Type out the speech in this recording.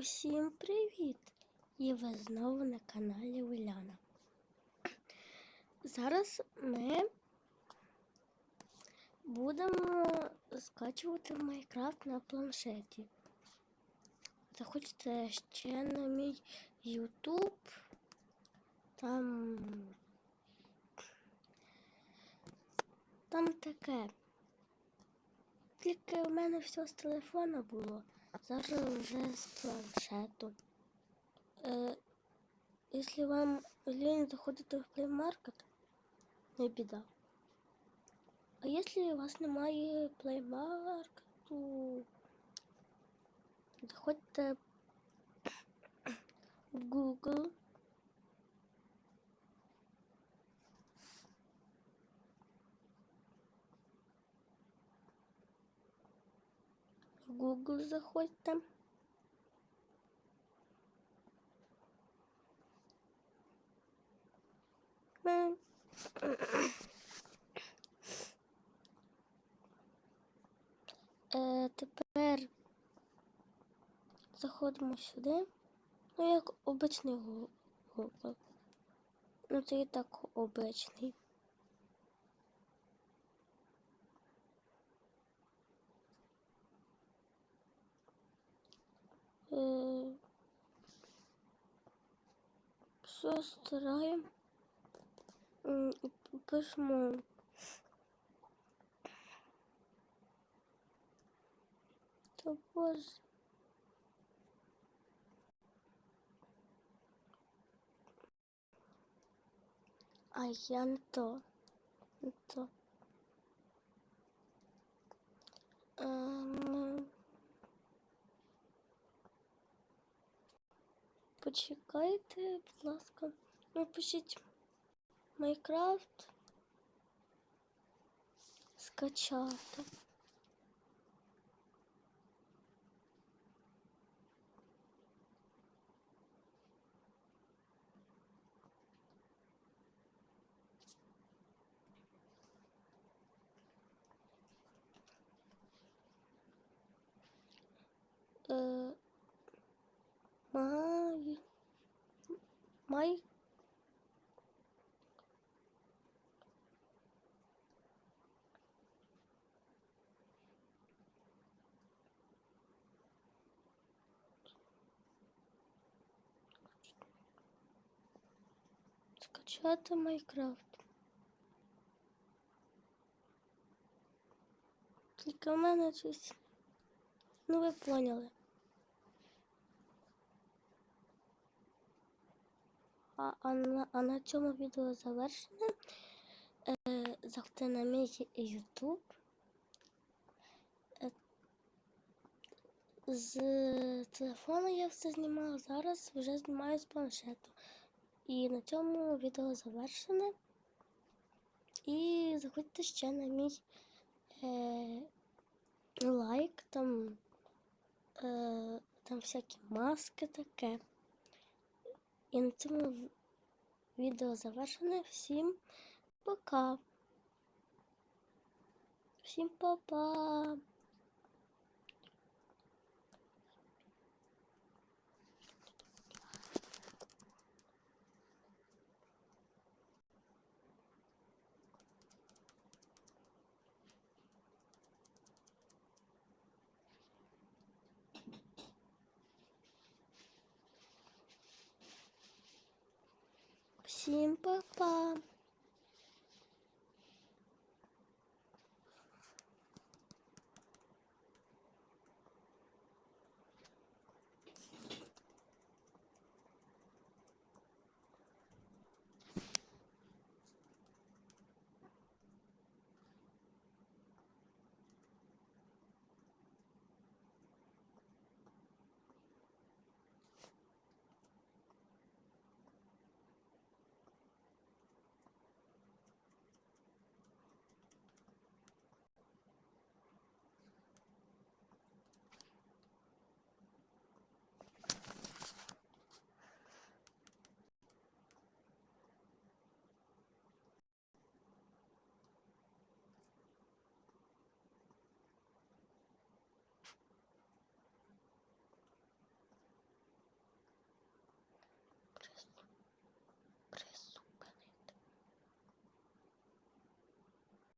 Усім привіт! І ви знову на каналі Уляна. Зараз ми будемо скачувати Майнкрафт на планшеті. Заходьте ще на мій YouTube. Там там таке. Тільки у мене все з телефона було. Зараз вже з планшету. Е, якщо вам лінь заходити в Play Market, не біда. А якщо у вас немає Play Market, заходьте в Google. Google заходьте. Е, тепер заходимо сюди. Ну, як обичний Google. Ну, це і так обичний. Все стираємо. І пишемо. Та боже. А я не то. Не то. Ем, Почекайте, будь ласка. Напишіть Майнкрафт. Скачати. Е, Май. Скачати Майнкрафт. Тільки у мене щось. Ну, ви поняли. А, а, на, а на цьому відео завершене. Е, заходьте на мій YouTube. Е, з телефону я все знімала, зараз вже знімаю з планшету. І на цьому відео завершене. І заходьте ще на мій е, лайк, там, е, там всякі маски таке. І на цьому відео завершене. Всім пока. Всім па-па. Всім пока.